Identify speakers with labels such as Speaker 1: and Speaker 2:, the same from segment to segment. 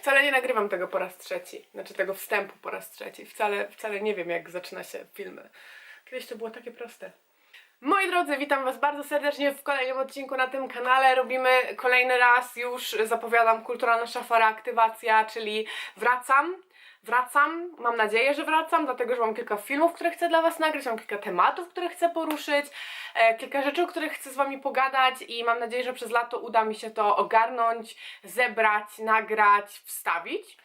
Speaker 1: Wcale nie nagrywam tego po raz trzeci, znaczy tego wstępu po raz trzeci. Wcale, wcale nie wiem, jak zaczyna się filmy. Kiedyś to było takie proste. Moi drodzy, witam Was bardzo serdecznie w kolejnym odcinku na tym kanale. Robimy kolejny raz, już zapowiadam, kulturalna szafa reaktywacja, czyli wracam. Wracam, mam nadzieję, że wracam, dlatego że mam kilka filmów, które chcę dla Was nagrać, mam kilka tematów, które chcę poruszyć, e, kilka rzeczy, o których chcę z Wami pogadać i mam nadzieję, że przez lato uda mi się to ogarnąć, zebrać, nagrać, wstawić.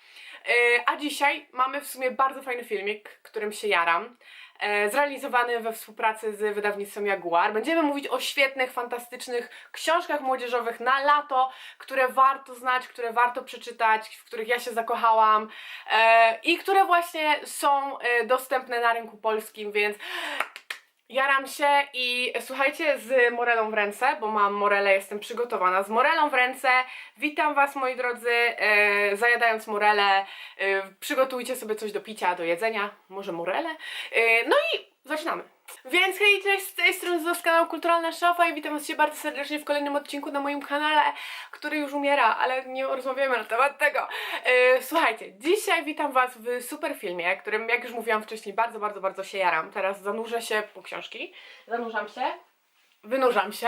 Speaker 1: E, A dzisiaj mamy w sumie bardzo fajny filmik, którym się jaram. E, Zrealizowany we współpracy z wydawnictwem Jaguar. Będziemy mówić o świetnych, fantastycznych książkach młodzieżowych na lato, które warto znać, które warto przeczytać, w których ja się zakochałam e, i które właśnie są e, dostępne na rynku polskim, więc Jaram się i słuchajcie, z morelą w ręce, bo mam morelę, jestem przygotowana. Z morelą w ręce, witam Was moi drodzy, e, zajadając morelę, e, przygotujcie sobie coś do picia, do jedzenia, może morelę. E, no i zaczynamy. Więc hej, cześć, z tej strony z kanału Kulturalna Szafa i witam Was się bardzo serdecznie w kolejnym odcinku na moim kanale, który już umiera, ale nie rozmawiamy na temat tego. E, słuchajcie, dzisiaj witam Was w super filmie, którym, jak już mówiłam wcześniej, bardzo, bardzo, bardzo się jaram. Teraz zanurzę się po książki. Zanurzam się. Wynurzam się.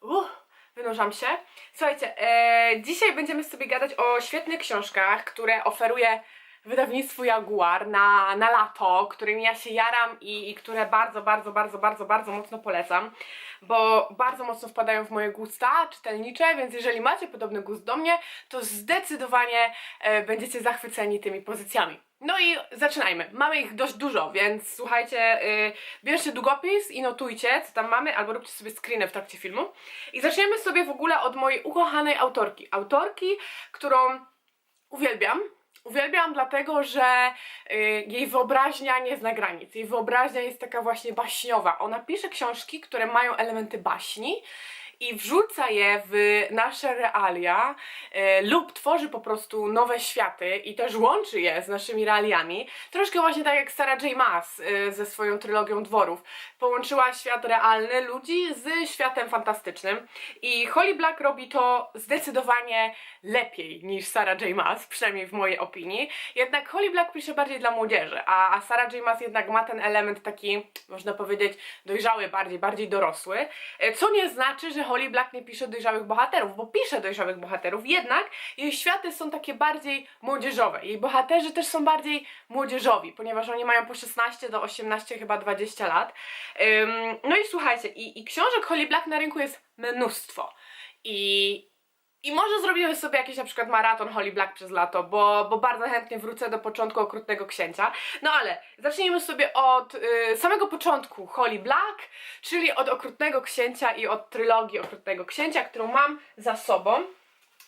Speaker 1: Uh, wynurzam się. Słuchajcie, e, dzisiaj będziemy sobie gadać o świetnych książkach, które oferuje wydawnictwo Jaguar na, na lato, którymi ja się jaram i, i które bardzo, bardzo, bardzo, bardzo, bardzo mocno polecam, bo bardzo mocno wpadają w moje gusta czytelnicze, więc jeżeli macie podobny gust do mnie, to zdecydowanie e, będziecie zachwyceni tymi pozycjami. No i zaczynajmy. Mamy ich dość dużo, więc słuchajcie, y, bierzcie długopis i notujcie, co tam mamy, albo róbcie sobie screeny w trakcie filmu. I zaczniemy sobie w ogóle od mojej ukochanej autorki. Autorki, którą uwielbiam. Uwielbiam dlatego, że y, jej wyobraźnia nie zna granic. Jej wyobraźnia jest taka właśnie baśniowa. Ona pisze książki, które mają elementy baśni i wrzuca je w nasze realia e, lub tworzy po prostu nowe światy i też łączy je z naszymi realiami. Troszkę właśnie tak jak Sarah J. Maas e, ze swoją trylogią dworów. Połączyła świat realny ludzi z światem fantastycznym i Holly Black robi to zdecydowanie lepiej niż Sarah J. Maas, przynajmniej w mojej opinii. Jednak Holly Black pisze bardziej dla młodzieży, a, a Sarah J. Maas jednak ma ten element taki, można powiedzieć, dojrzały bardziej, bardziej dorosły, e, co nie znaczy, że Holly Black nie pisze dojrzałych bohaterów, bo pisze dojrzałych bohaterów, jednak jej światy są takie bardziej młodzieżowe. Jej bohaterzy też są bardziej młodzieżowi, ponieważ oni mają po 16 do 18, chyba 20 lat. No i słuchajcie, i, i książek Holly Black na rynku jest mnóstwo. I i może zrobimy sobie jakiś na przykład maraton Holly Black przez lato, bo, bo bardzo chętnie wrócę do początku Okrutnego Księcia. No ale zacznijmy sobie od y, samego początku Holly Black, czyli od Okrutnego Księcia i od trylogii Okrutnego Księcia, którą mam za sobą.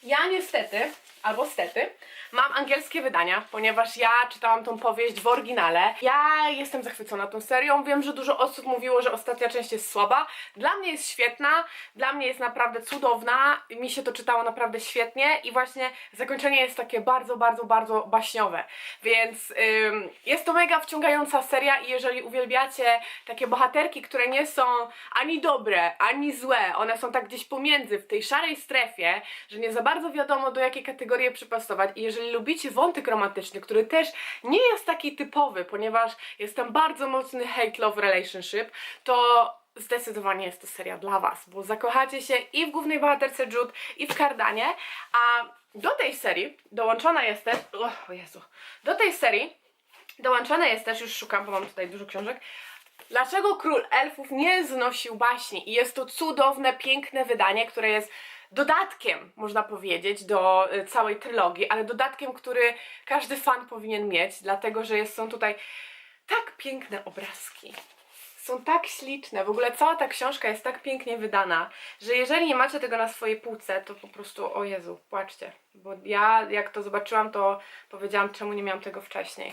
Speaker 1: Ja niestety, albo stety, mam angielskie wydania, ponieważ ja czytałam tą powieść w oryginale. Ja jestem zachwycona tą serią. Wiem, że dużo osób mówiło, że ostatnia część jest słaba. Dla mnie jest świetna, dla mnie jest naprawdę cudowna. Mi się to czytało naprawdę świetnie i właśnie zakończenie jest takie bardzo, bardzo, bardzo baśniowe. Więc ym, jest to mega wciągająca seria i jeżeli uwielbiacie takie bohaterki, które nie są ani dobre, ani złe, one są tak gdzieś pomiędzy, w tej szarej strefie, że nie za bardzo wiadomo do jakiej kategorii je przypasować. I jeżeli lubicie wątek romantyczny, który też nie jest taki typowy, ponieważ jest tam bardzo mocny hate-love relationship, to zdecydowanie jest to seria dla Was, bo zakochacie się i w głównej bohaterce Jude, i w Kardanie, a do tej serii dołączona jest też, o Jezu, do tej serii dołączona jest też, już szukam, bo mam tutaj dużo książek, Dlaczego Król Elfów nie znosił baśni? I jest to cudowne, piękne wydanie, które jest dodatkiem, można powiedzieć, do y, całej trylogii, ale dodatkiem, który każdy fan powinien mieć, dlatego że są tutaj tak piękne obrazki. Są tak śliczne, w ogóle cała ta książka jest tak pięknie wydana, że jeżeli nie macie tego na swojej półce, to po prostu o Jezu, płaczcie. Bo ja jak to zobaczyłam, to powiedziałam, czemu nie miałam tego wcześniej.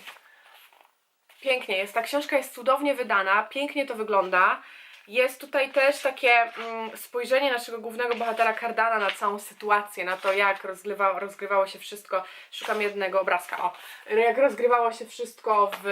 Speaker 1: Pięknie jest, ta książka jest cudownie wydana, pięknie to wygląda. Jest tutaj też takie mm, spojrzenie naszego głównego bohatera Cardana na całą sytuację, na to jak rozgrywa, rozgrywało się wszystko. Szukam jednego obrazka, o. Jak rozgrywało się wszystko w,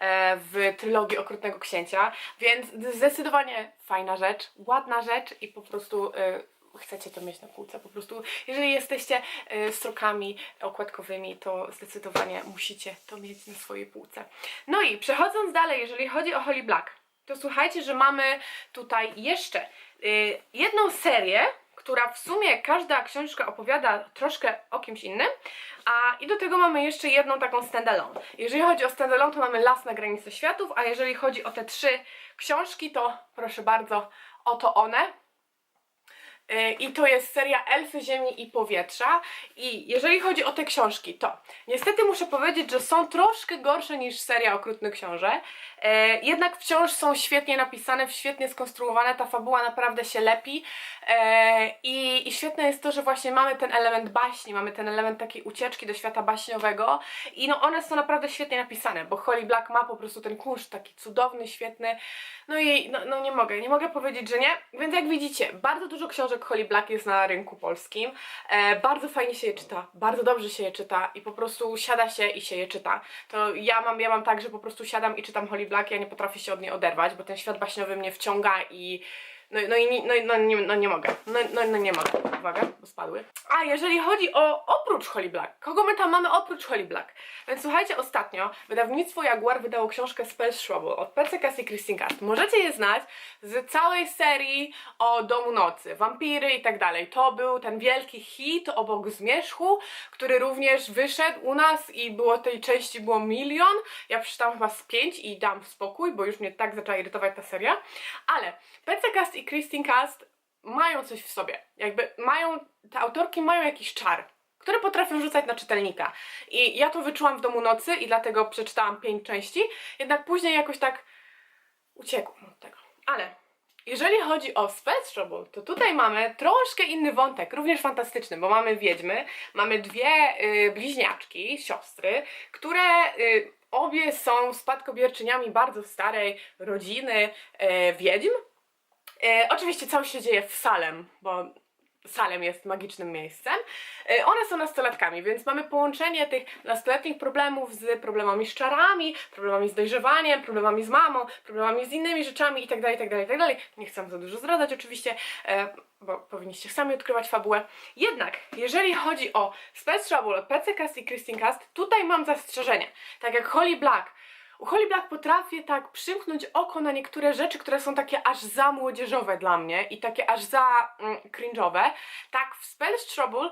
Speaker 1: e, w trylogii Okrutnego Księcia. Więc zdecydowanie fajna rzecz, ładna rzecz i po prostu e, chcecie to mieć na półce. Po prostu, jeżeli jesteście y, strokami okładkowymi, to zdecydowanie musicie to mieć na swojej półce. No i przechodząc dalej, jeżeli chodzi o Holly Black, to słuchajcie, że mamy tutaj jeszcze y, jedną serię, która w sumie każda książka opowiada troszkę o kimś innym, a i do tego mamy jeszcze jedną taką standalone. Jeżeli chodzi o standalone, to mamy Las na granicy światów, a jeżeli chodzi o te trzy książki, to proszę bardzo, oto one. Y, I to jest seria Elfy Ziemi i Powietrza. I jeżeli chodzi o te książki, to niestety muszę powiedzieć, że są troszkę gorsze niż seria Okrutny Książę. E, jednak wciąż są świetnie napisane, świetnie skonstruowane, ta fabuła naprawdę się lepi. E, i, I świetne jest to, że właśnie mamy ten element baśni, mamy ten element takiej ucieczki do świata baśniowego. I no one są naprawdę świetnie napisane, bo Holly Black ma po prostu ten kunszt taki cudowny, świetny. No i no, no nie mogę, nie mogę powiedzieć, że nie. Więc jak widzicie, bardzo dużo książek Holly Black jest na rynku polskim. E, bardzo fajnie się je czyta, bardzo dobrze się je czyta i po prostu siada się i się je czyta. To ja mam, ja mam tak, że po prostu siadam i czytam Holly Black, ja nie potrafię się od niej oderwać, bo ten świat baśniowy mnie wciąga i no, no i no, no, nie, no nie mogę. No, no, no nie mogę. Uwaga, bo spadły. A jeżeli chodzi o oprócz Holly Black, kogo my tam mamy oprócz Holly Black? Więc słuchajcie, ostatnio wydawnictwo Jaguar wydało książkę Spell Trouble od PCKS i Christine Cast. Możecie je znać z całej serii o Domu Nocy, wampiry i tak dalej. To był ten wielki hit obok Zmierzchu, który również wyszedł u nas i było tej części było milion. Ja przeczytałam chyba z pięć i dam spokój, bo już mnie tak zaczęła irytować ta seria. Ale PCKast i Christine Cast mają coś w sobie. Jakby mają, te autorki mają jakiś czar, który potrafią rzucać na czytelnika. I ja to wyczułam w Domu Nocy i dlatego przeczytałam pięć części, jednak później jakoś tak uciekłam od tego. Ale jeżeli chodzi o Spell Trouble, to tutaj mamy troszkę inny wątek, również fantastyczny, bo mamy wiedźmy, mamy dwie y, bliźniaczki, siostry, które y, obie są spadkobierczyniami bardzo starej rodziny y, wiedźm. E, oczywiście cały się dzieje w Salem, bo Salem jest magicznym miejscem. E, one są nastolatkami, więc mamy połączenie tych nastoletnich problemów z problemami z czarami, problemami z dojrzewaniem, problemami z mamą, problemami z innymi rzeczami itd., itd., itd. Nie chcę za dużo zdradzać oczywiście, e, bo powinniście sami odkrywać fabułę. Jednak, jeżeli chodzi o Spell Trouble PC Cast i Christine Cast, tutaj mam zastrzeżenia. Tak jak Holly Black u Holly Black potrafię tak przymknąć oko na niektóre rzeczy, które są takie aż za młodzieżowe dla mnie i takie aż za mm, cringe'owe. Tak w Spell's Trouble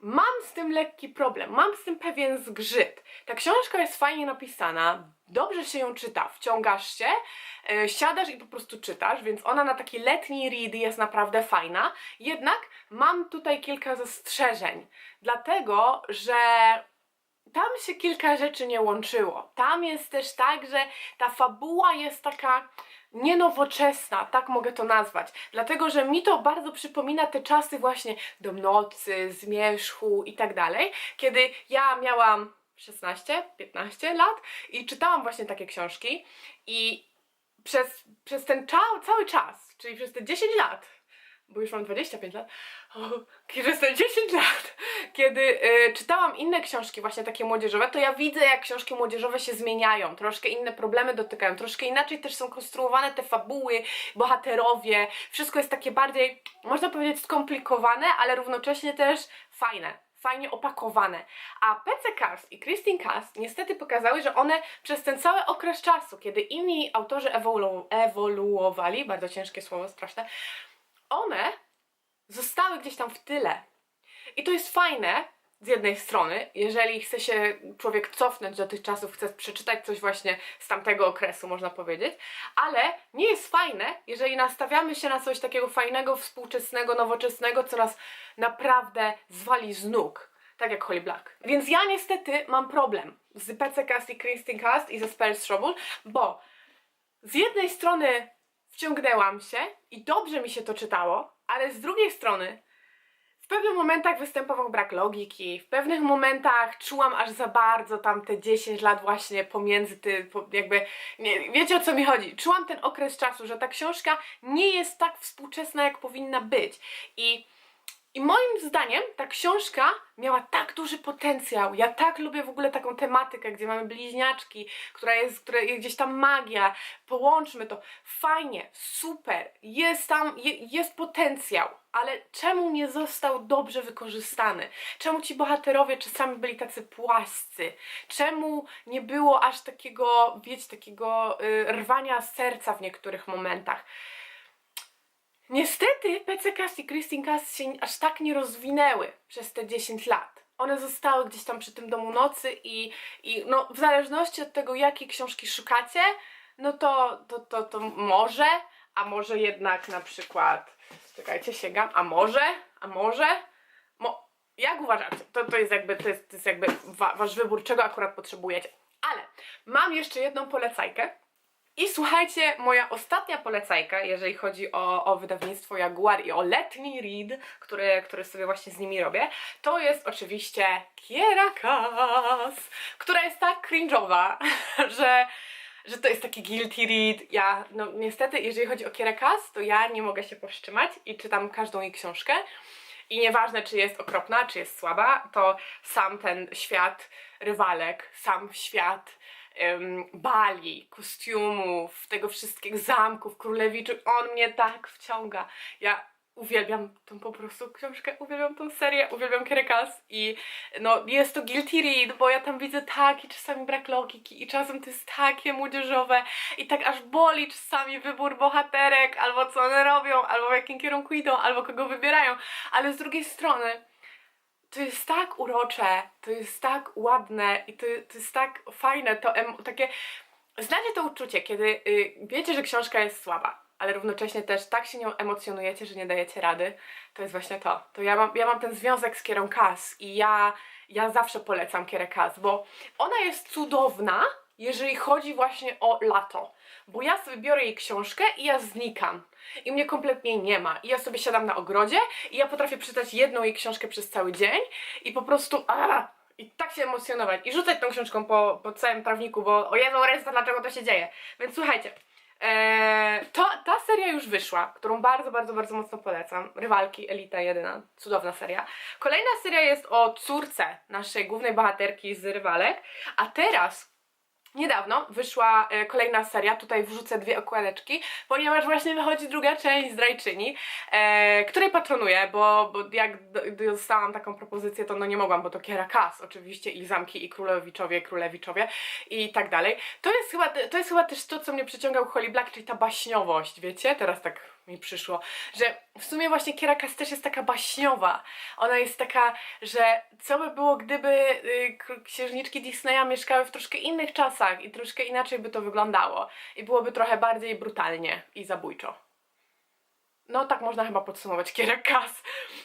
Speaker 1: mam z tym lekki problem, mam z tym pewien zgrzyt. Ta książka jest fajnie napisana, dobrze się ją czyta, wciągasz się, e, siadasz i po prostu czytasz, więc ona na taki letni read jest naprawdę fajna. Jednak mam tutaj kilka zastrzeżeń, dlatego że tam się kilka rzeczy nie łączyło. Tam jest też tak, że ta fabuła jest taka nienowoczesna, tak mogę to nazwać. Dlatego, że mi to bardzo przypomina te czasy właśnie do nocy, zmierzchu i tak dalej, kiedy ja miałam 16-15 lat i czytałam właśnie takie książki i przez, przez ten cza- cały czas, czyli przez te 10 lat, bo już mam 25 lat, przez te 10 lat, kiedy y, czytałam inne książki, właśnie takie młodzieżowe, to ja widzę, jak książki młodzieżowe się zmieniają, troszkę inne problemy dotykają, troszkę inaczej też są konstruowane te fabuły, bohaterowie, wszystko jest takie bardziej, można powiedzieć, skomplikowane, ale równocześnie też fajne. Fajnie opakowane. A PC Cast i Christine Cast niestety pokazały, że one przez ten cały okres czasu, kiedy inni autorzy ewolu ewoluowali, bardzo ciężkie słowo, straszne, one zostały gdzieś tam w tyle. I to jest fajne z jednej strony, jeżeli chce się człowiek cofnąć do tych czasów, chce przeczytać coś właśnie z tamtego okresu, można powiedzieć, ale nie jest fajne, jeżeli nastawiamy się na coś takiego fajnego, współczesnego, nowoczesnego, co nas naprawdę zwali z nóg. Tak jak Holly Black. Więc ja niestety mam problem z PC Cast i Christine Cast i ze Spells Trouble, bo z jednej strony wciągnęłam się i dobrze mi się to czytało, ale z drugiej strony w pewnych momentach występował brak logiki, w pewnych momentach czułam aż za bardzo tam te 10 lat właśnie pomiędzy ty, jakby, nie, wiecie o co mi chodzi, czułam ten okres czasu, że ta książka nie jest tak współczesna jak powinna być. I I moim zdaniem ta książka miała tak duży potencjał. Ja tak lubię w ogóle taką tematykę, gdzie mamy bliźniaczki, która jest, która jest gdzieś tam magia. Połączmy to. Fajnie, super. Jest tam, je, jest potencjał. Ale czemu nie został dobrze wykorzystany? Czemu ci bohaterowie czasami byli tacy płascy? Czemu nie było aż takiego, wiecie, takiego y, rwania serca w niektórych momentach? Niestety PCCast i Christine Cast się aż tak nie rozwinęły przez te 10 lat. One zostały gdzieś tam przy tym domu nocy i, i no, w zależności od tego, jakiej książki szukacie, no to, to, to, to może, a może jednak na przykład, czekajcie, sięgam, a może, a może, mo, jak uważacie? To, to jest jakby, to jest, to jest jakby wa, wasz wybór, czego akurat potrzebujecie. Ale mam jeszcze jedną polecajkę, i słuchajcie, moja ostatnia polecajka, jeżeli chodzi o, o wydawnictwo Jaguar i o letni read, który, który sobie właśnie z nimi robię, to jest oczywiście Kiera Kass, która jest tak cringe'owa, że, że to jest taki guilty read. Ja, no niestety, jeżeli chodzi o Kierę Kass, to ja nie mogę się powstrzymać i czytam każdą jej książkę. I nieważne, czy jest okropna, czy jest słaba, to sam ten świat rywalek, sam świat em, bali, kostiumów, tego wszystkiego, zamków, królewiczów, on mnie tak wciąga. Ja uwielbiam tą po prostu książkę, uwielbiam tą serię, uwielbiam Kerekas i no jest to guilty read, bo ja tam widzę taki czasami brak logiki i czasem to jest takie młodzieżowe i tak aż boli czasami wybór bohaterek, albo co one robią, albo w jakim kierunku idą, albo kogo wybierają, ale z drugiej strony to jest tak urocze, to jest tak ładne i to, to jest tak fajne, to takie... Znacie to uczucie, kiedy y, wiecie, że książka jest słaba, ale równocześnie też tak się nią emocjonujecie, że nie dajecie rady. To jest właśnie to. To ja mam, ja mam ten związek z Kierą Kass i ja, ja zawsze polecam Kierę Kass, bo ona jest cudowna, jeżeli chodzi właśnie o lato. Bo ja sobie biorę jej książkę i ja znikam. I mnie kompletnie nie ma. I ja sobie siadam na ogrodzie i ja potrafię przeczytać jedną jej książkę przez cały dzień i po prostu a, i tak się emocjonować i rzucać tą książką po, po całym trawniku, bo o Jezu, Resta, dlaczego to się dzieje? Więc słuchajcie, Eee, to, ta seria już wyszła, którą bardzo, bardzo, bardzo mocno polecam. Rywalki, Elita jedyna, cudowna seria. Kolejna seria jest o córce naszej głównej bohaterki z Rywalek, a teraz Niedawno wyszła e, kolejna seria, tutaj wrzucę dwie okładeczki, ponieważ właśnie wychodzi druga część Zdrajczyni, e, której patronuję, bo, bo jak do- dostałam taką propozycję, to no nie mogłam, bo to Kiera Kas oczywiście i Zamki i Królewiczowie, Królewiczowie i tak dalej. To jest chyba, to jest chyba też to, co mnie przyciągał Holly Black, czyli ta baśniowość, wiecie? Teraz tak mi przyszło, że w sumie właśnie Kiera Kas też jest taka baśniowa. Ona jest taka, że co by było, gdyby y, księżniczki Disneya mieszkały w troszkę innych czasach i troszkę inaczej by to wyglądało. I byłoby trochę bardziej brutalnie i zabójczo. No tak można chyba podsumować Kierę Kas.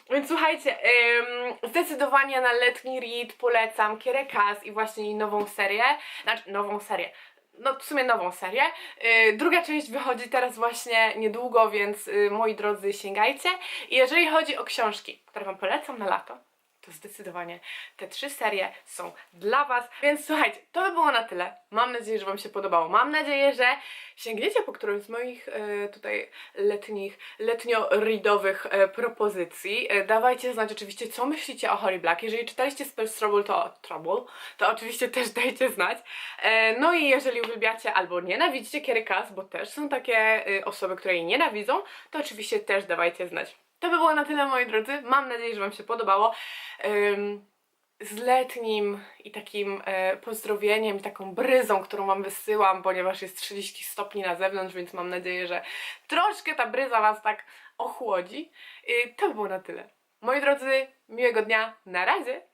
Speaker 1: Więc słuchajcie, ym, zdecydowanie na letni read polecam Kierę Kas i właśnie jej nową serię. Znaczy, nową serię. No w sumie nową serię. Yy, druga część wychodzi teraz właśnie niedługo, więc yy, moi drodzy sięgajcie. I jeżeli chodzi o książki, które wam polecam na lato, to zdecydowanie te trzy serie są dla Was. Więc słuchajcie, to by było na tyle. Mam nadzieję, że Wam się podobało. Mam nadzieję, że sięgniecie po którąś z moich e, tutaj letnich, letnio-readowych e, propozycji. E, dawajcie znać oczywiście, co myślicie o Holly Black. Jeżeli czytaliście Spells Trouble, to Trouble, to oczywiście też dajcie znać. E, no i jeżeli uwielbiacie albo nienawidzicie Kiery Cass, bo też są takie e, osoby, które jej nienawidzą, to oczywiście też dawajcie znać. To by było na tyle, moi drodzy. Mam nadzieję, że Wam się podobało. Ym, z letnim i takim e, pozdrowieniem, taką bryzą, którą Wam wysyłam, ponieważ jest 30 stopni na zewnątrz, więc mam nadzieję, że troszkę ta bryza Was tak ochłodzi. Y, to by było na tyle. Moi drodzy, miłego dnia. Na razie!